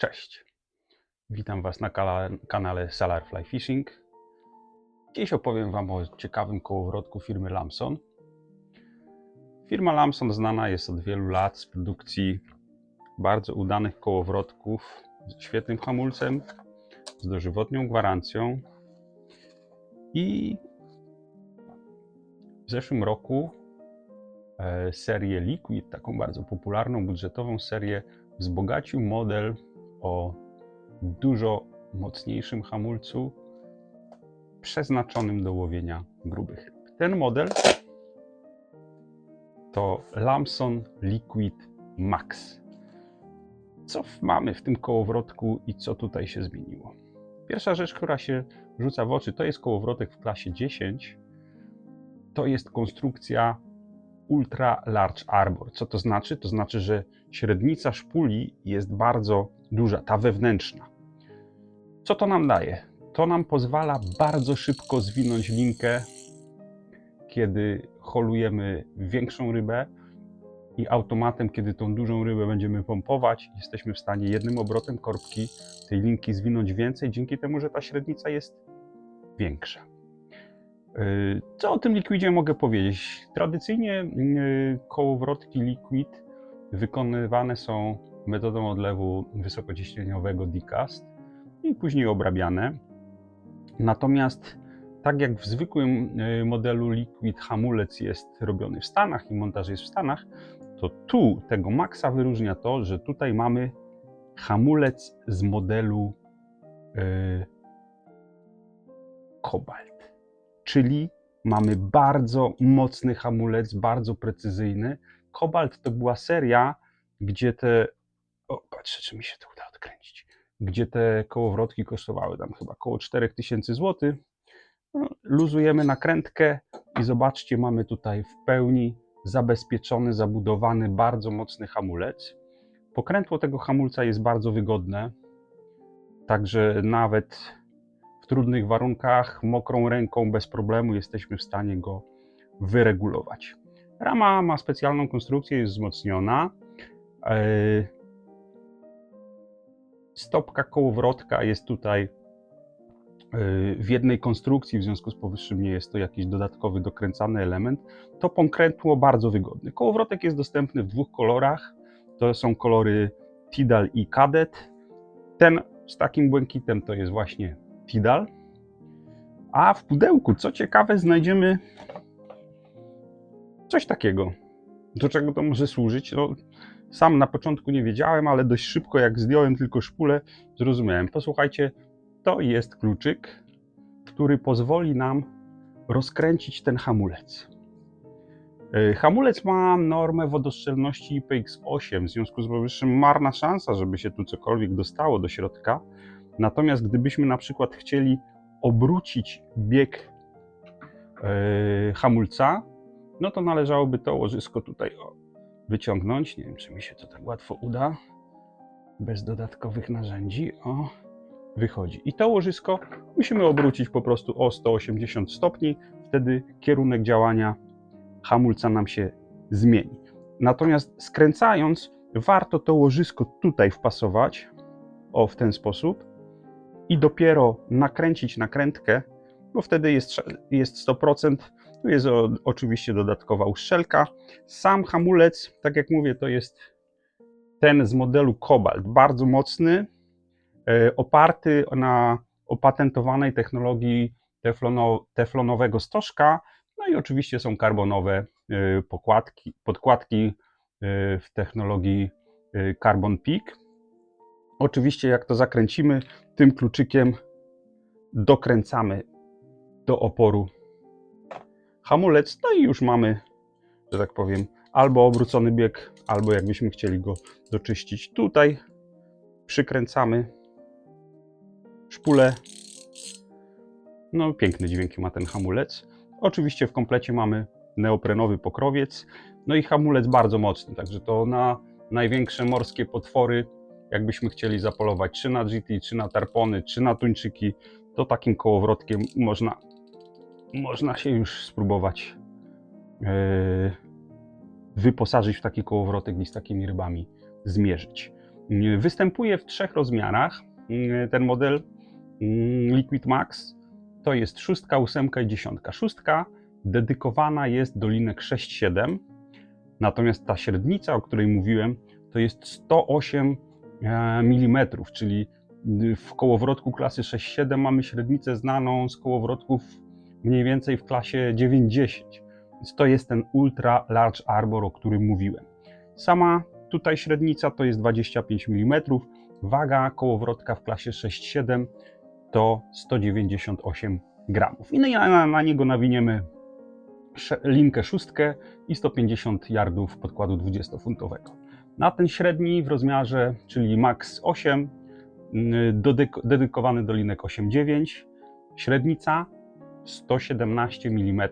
Cześć. Witam Was na kanale Salar Fly Fishing. Dziś opowiem Wam o ciekawym kołowrotku firmy Lamson. Firma Lamson znana jest od wielu lat z produkcji bardzo udanych kołowrotków z świetnym hamulcem, z dożywotnią gwarancją. I w zeszłym roku e, serię Liquid, taką bardzo popularną, budżetową serię, wzbogacił model o dużo mocniejszym hamulcu przeznaczonym do łowienia grubych ryb. Ten model to Lamson Liquid Max. Co mamy w tym kołowrotku i co tutaj się zmieniło? Pierwsza rzecz, która się rzuca w oczy, to jest kołowrotek w klasie 10. To jest konstrukcja Ultra Large Arbor. Co to znaczy? To znaczy, że średnica szpuli jest bardzo duża, ta wewnętrzna. Co to nam daje? To nam pozwala bardzo szybko zwinąć linkę, kiedy holujemy większą rybę i automatem, kiedy tą dużą rybę będziemy pompować, jesteśmy w stanie jednym obrotem korbki tej linki zwinąć więcej, dzięki temu, że ta średnica jest większa. Yy, Co o tym likwidzie mogę powiedzieć? Tradycyjnie yy, kołowrotki liquid wykonywane są metodą odlewu wysokociśnieniowego decast i później obrabiane. Natomiast tak jak w zwykłym yy, modelu liquid hamulec jest robiony w Stanach i montaż jest w Stanach, to tu tego Maxa wyróżnia to, że tutaj mamy hamulec z modelu yy, Cobalt czyli mamy bardzo mocny hamulec, bardzo precyzyjny. Kobalt to była seria, gdzie te. O, patrzę, czy mi się to uda odkręcić. Gdzie te kołowrotki kosztowały tam chyba około 4000 zł. No, luzujemy nakrętkę i zobaczcie, mamy tutaj w pełni zabezpieczony, zabudowany, bardzo mocny hamulec. Pokrętło tego hamulca jest bardzo wygodne, także nawet trudnych warunkach, mokrą ręką, bez problemu jesteśmy w stanie go wyregulować. Rama ma specjalną konstrukcję, jest wzmocniona. E, Stopka kołowrotka jest tutaj e, w jednej konstrukcji, w związku z powyższym nie jest to jakiś dodatkowy dokręcany element. To pokrętło bardzo wygodne. Kołowrotek jest dostępny w dwóch kolorach. To są kolory Tidal i Cadet. Ten z takim błękitem to jest właśnie Tidal. A w pudełku, co ciekawe, znajdziemy coś takiego. Do czego to może służyć? No, sam na początku nie wiedziałem, ale dość szybko, jak zdjąłem tylko szpulę, zrozumiałem. Posłuchajcie, to jest kluczyk, który pozwoli nam rozkręcić ten hamulec. Yy, Hamulec ma normę wodoszczelności IPX8, w związku z powyższym marna szansa, żeby się tu cokolwiek dostało do środka. Natomiast gdybyśmy na przykład chcieli obrócić bieg e, hamulca, no to należałoby to łożysko tutaj wyciągnąć. Nie wiem, czy mi się to tak łatwo uda. Bez dodatkowych narzędzi. O, wychodzi. I to łożysko musimy obrócić po prostu o 180 stopni. Wtedy kierunek działania hamulca nam się zmieni. Natomiast skręcając, warto to łożysko tutaj wpasować. O, w ten sposób i dopiero nakręcić nakrętkę, bo wtedy jest, jest 100%. Tu jest o, oczywiście dodatkowa uszczelka. Sam hamulec, tak jak mówię, to jest ten z modelu Cobalt, bardzo mocny, e, oparty na opatentowanej technologii teflono, teflonowego stożka. No i oczywiście są karbonowe e, pokładki, podkładki e, w technologii Carbon Peak. Oczywiście, jak to zakręcimy, tym kluczykiem dokręcamy do oporu hamulec, no i już mamy, że tak powiem, albo obrócony bieg, albo jakbyśmy chcieli go doczyścić. Tutaj przykręcamy szpulę. No, piękne dźwięki ma ten hamulec. Oczywiście w komplecie mamy neoprenowy pokrowiec, no i hamulec bardzo mocny, także to na największe morskie potwory jakbyśmy chcieli zapolować czy na GT, czy na tarpony, czy na tuńczyki, to takim kołowrotkiem można, można się już spróbować yy, wyposażyć w taki kołowrotek i z takimi rybami zmierzyć. Mm, Występuje w trzech rozmiarach. Mm, Ten model mm, Liquid Max to jest szóstka, ósemka i dziesiątka. Szóstka dedykowana jest do linek 6-7, natomiast ta średnica, o której mówiłem, to jest 108 mm, czyli y, w kołowrotku klasy 6-7 mamy średnicę znaną z kołowrotków mniej więcej w klasie 9-10. Więc to jest ten Ultra Large Arbor, o którym mówiłem. Sama tutaj średnica to jest 25 mm, waga kołowrotka w klasie 6-7 to 198 gramów. I na, na, niego nawiniemy linkę szóstkę i 150 yardów podkładu 20-funtowego. Na ten średni w rozmiarze, czyli max 8, mm, dodyk- dedykowany do linek 8-9, średnica 117 mm,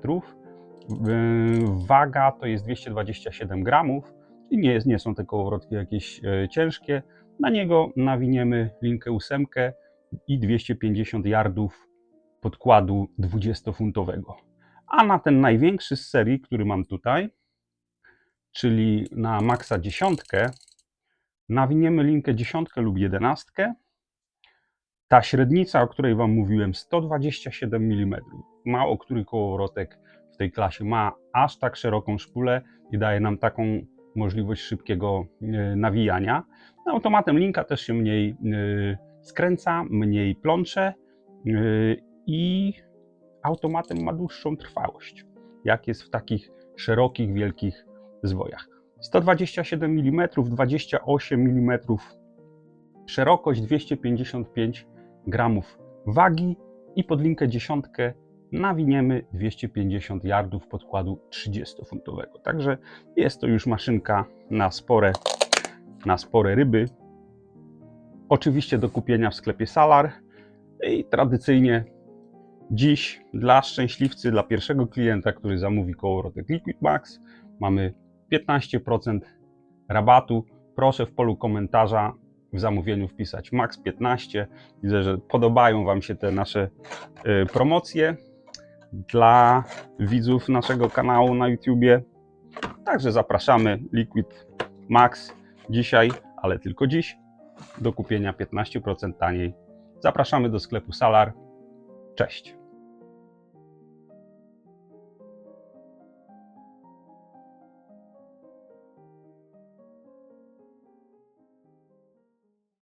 waga to jest 227 gramów, i nie, nie są te kołowrotki jakieś e, ciężkie. Na niego nawiniemy linkę ósemkę i 250 yardów podkładu 20-funtowego. A na ten największy z serii, który mam tutaj, czyli na Maxa dziesiątkę, nawiniemy linkę dziesiątkę lub jedenastkę. Ta średnica, o której Wam mówiłem, 127 mm. Mało który kołowrotek w tej klasie ma aż tak szeroką szpulę i daje nam taką możliwość szybkiego e, nawijania. No, automatem linka też się mniej e, skręca, mniej plącze e, i automatem ma dłuższą trwałość, jak jest w takich szerokich, wielkich zwojach. 127 mm, 28 mm szerokość, 255 gramów wagi i pod linkę dziesiątkę nawiniemy 250 yardów podkładu 30-funtowego. Także jest to już maszynka na spore, na spore ryby. Oczywiście do kupienia w sklepie Salar i tradycyjnie dziś dla szczęśliwcy, dla pierwszego klienta, który zamówi kołowrotek Liquid Max, mamy 15% rabatu. Proszę w polu komentarza w zamówieniu wpisać Max 15. Widzę, że podobają Wam się te nasze y, promocje dla widzów naszego kanału na YouTubie. Także zapraszamy Liquid Max dzisiaj, ale tylko dziś, do kupienia 15% taniej. Zapraszamy do sklepu Salar. Cześć.